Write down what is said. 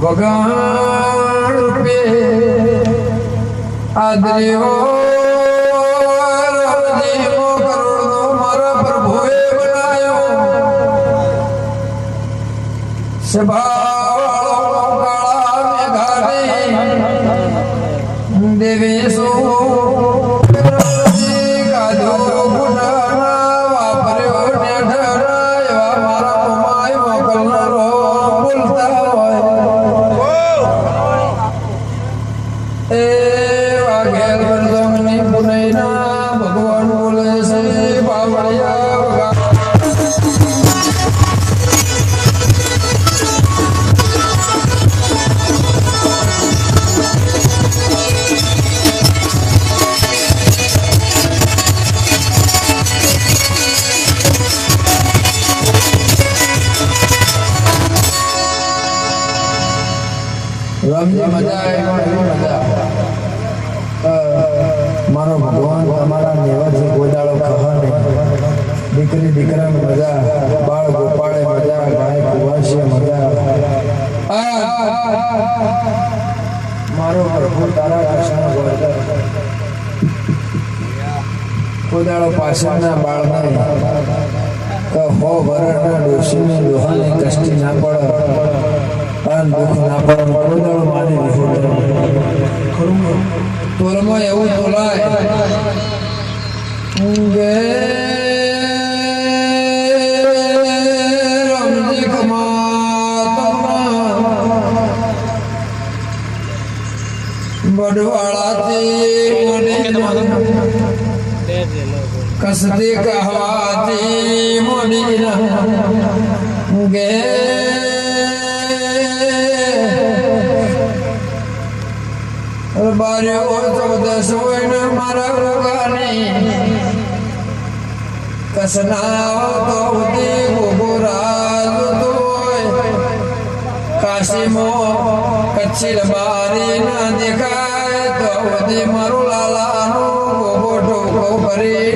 વગાણ રૂપે આદરેવો દેવી સુ મારા મારો ભગવાન તમારા નેવાથી ગોદાળો કહને દીકરી દીકરા મજા, બાળ ગોપાળે મજા, ગાય કુવાસીએ મજા. મારો પ્રભુ તારા કૃષ્ણ ગોદર ગોદાળો પાછળના બાળને કે હો વરણના ડોશીને લોહાને કષ્ટી ના પડે. અન દુઃખ ના પડે ગોદાળો માની વિહોદર તોલમાં એવું કસદી કહવાતી મોડી ગે બાર્યો ચૌદસ હોય મારા રોગાની કસના તો ઉદી તોય. કાશીમો કચ્છી બારી દેખાય તો ઉદી મારું લાલાનું ગોગો ઢોકો ભરી